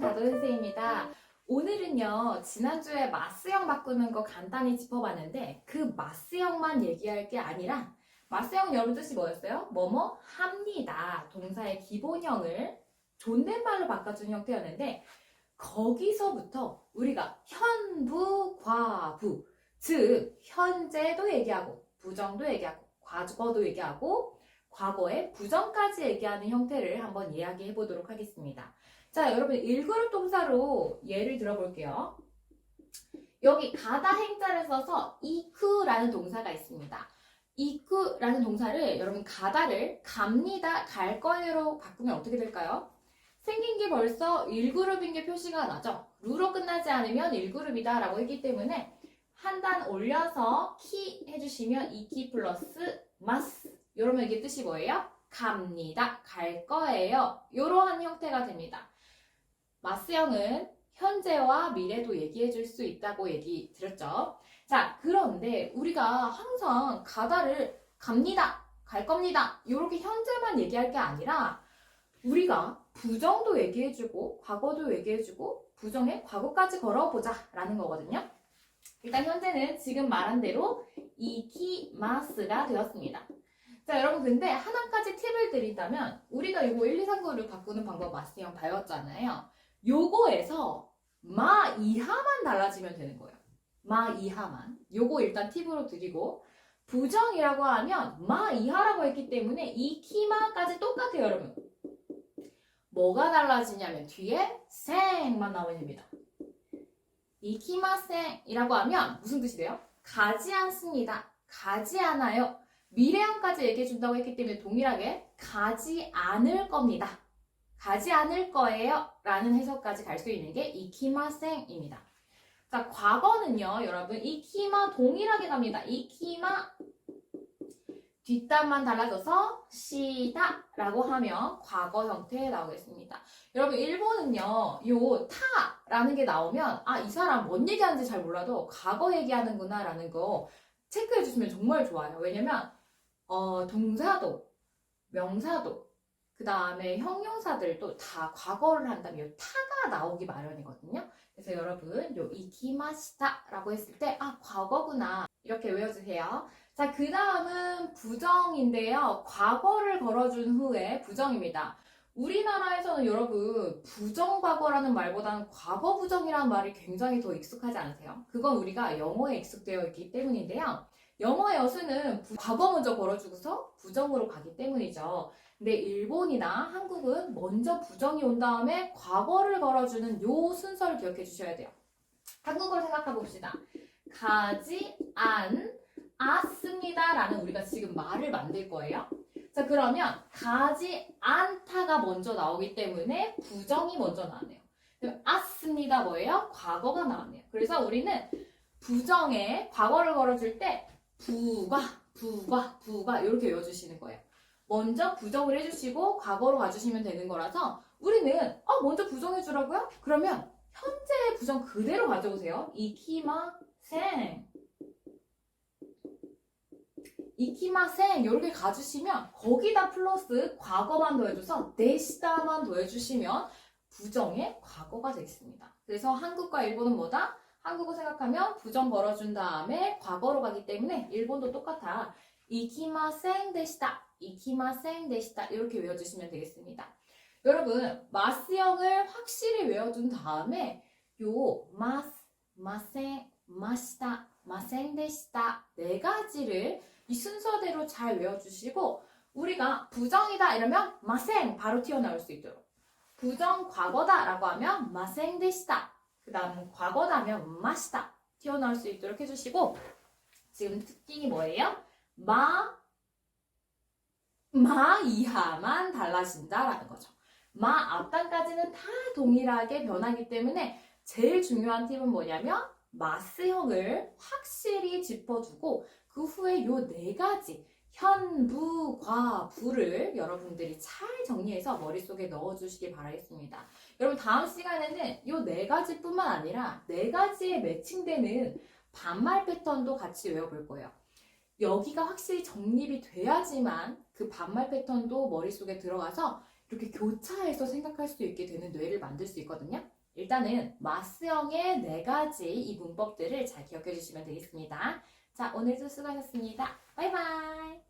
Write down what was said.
다도 선생입니다. 오늘은요, 지난주에 마스형 바꾸는 거 간단히 짚어봤는데, 그 마스형만 얘기할 게 아니라, 마스형 여러분 뜻이 뭐였어요? 뭐뭐 합니다. 동사의 기본형을 존댓말로 바꿔준 형태였는데, 거기서부터 우리가 현부, 과부, 즉, 현재도 얘기하고, 부정도 얘기하고, 과거도 얘기하고, 과거의 부정까지 얘기하는 형태를 한번 이야기해 보도록 하겠습니다. 자, 여러분 1그룹 동사로 예를 들어볼게요. 여기 가다 행자를 써서 이쿠라는 동사가 있습니다. 이쿠라는 동사를 여러분 가다를 갑니다, 갈 거예요로 바꾸면 어떻게 될까요? 생긴 게 벌써 1그룹인 게 표시가 나죠. 루로 끝나지 않으면 1그룹이다 라고 했기 때문에 한 단 올려서 키 해주시면 이키 플러스 마스 이러면 이게 뜻이 뭐예요? 갑니다, 갈 거예요. 이러한 형태가 됩니다. 마스형은 현재와 미래도 얘기해 줄 수 있다고 얘기 드렸죠. 자, 그런데 우리가 항상 가다를 갑니다, 갈 겁니다. 이렇게 현재만 얘기할 게 아니라 우리가 부정도 얘기해 주고 과거도 얘기해 주고 부정에 과거까지 걸어보자 라는 거거든요. 일단 현재는 지금 말한 대로 이키마스가 되었습니다. 자, 여러분, 근데 하나까지 팁을 드린다면, 우리가 이거 1, 2, 3, 9를 바꾸는 방법 마스형 배웠잖아요. 요거에서 마 이하만 달라지면 되는 거예요. 마 이하만. 요거 일단 팁으로 드리고, 부정이라고 하면 마 이하라고 했기 때문에 이 키마까지 똑같아요, 여러분. 뭐가 달라지냐면 뒤에 생만 나오면 됩니다. 이 키마생이라고 하면 무슨 뜻이래요? 가지 않습니다. 가지 않아요. 미래형까지 얘기해 준다고 했기 때문에 동일하게 가지 않을 겁니다. 가지 않을 거예요. 라는 해석까지 갈 수 있는 게 이키마생입니다. 자, 과거는요, 여러분, 이키마 동일하게 갑니다. 이키마 뒷단만 달라져서 시다 라고 하면 과거 형태에 나오겠습니다. 여러분, 일본은요, 요 타 라는 게 나오면, 아, 이 사람 뭔 얘기하는지 잘 몰라도 과거 얘기하는구나 라는 거 체크해 주시면 정말 좋아요. 왜냐면, 어, 동사도, 명사도, 그 다음에 형용사들도 다 과거를 한다면 요 타가 나오기 마련이거든요. 그래서 여러분, 요 이키마시다라고 했을 때, 아, 과거구나. 이렇게 외워주세요. 자, 그 다음은 부정인데요. 과거를 걸어준 후에 부정입니다. 우리나라에서는 여러분, 부정과거라는 말보다는 과거 부정이라는 말이 굉장히 더 익숙하지 않으세요? 그건 우리가 영어에 익숙되어 있기 때문인데요. 영어의 어수는 부- 과거 먼저 걸어주고서 부정으로 가기 때문이죠. 근데 일본이나 한국은 먼저 부정이 온 다음에 과거를 걸어주는 요 순서를 기억해 주셔야 돼요. 한국어로 생각해 봅시다. 가지 안 않습니다 라는 우리가 지금 말을 만들 거예요. 자 그러면 가지 않다가 먼저 나오기 때문에 부정이 먼저 나왔네요. 그럼 않습니다 뭐예요? 과거가 나왔네요. 그래서 우리는 부정에 과거를 걸어줄 때 부가 부가 부가 이렇게 외워주시는 거예요. 먼저 부정을 해주시고 과거로 가주시면 되는 거라서 우리는 어 먼저 부정해 주라고요? 그러면 현재의 부정 그대로 가져오세요. 이키마 생 이키마생 이렇게 가주시면 거기다 플러스 과거만 더해줘서 데시다만 더해주시면 부정의 과거가 되겠습니다. 그래서 한국과 일본은 뭐다? 한국어 생각하면 부정 걸어준 다음에 과거로 가기 때문에 일본도 똑같아. 이키마생 데시다, 이키마생 데시다 이렇게 외워주시면 되겠습니다. 여러분 마스형을 확실히 외워둔 다음에 요 마스, 마생, 마시다, 마생 데시다 네 가지를 이 순서대로 잘 외워주시고 우리가 부정이다 이러면 마생 바로 튀어나올 수 있도록 부정 과거다라고 하면 마생 데시다 그 다음 과거다면 마시다 튀어나올 수 있도록 해주시고 지금 특징이 뭐예요? 마, 마 이하만 달라진다라는 거죠. 마 앞단까지는 다 동일하게 변하기 때문에 제일 중요한 팁은 뭐냐면 마스형을 확실히 짚어주고 그 후에 요 네 가지 현부과부를 여러분들이 잘 정리해서 머릿속에 넣어주시기 바라겠습니다. 여러분 다음 시간에는 이 네 가지뿐만 아니라 네 가지에 매칭되는 반말 패턴도 같이 외워볼 거예요. 여기가 확실히 정립이 돼야지만 그 반말 패턴도 머릿속에 들어가서 이렇게 교차해서 생각할 수 있게 되는 뇌를 만들 수 있거든요. 일단은 마스형의 네 가지 이 문법들을 잘 기억해 주시면 되겠습니다. 자, 오늘도 수고하셨습니다. 바이바이!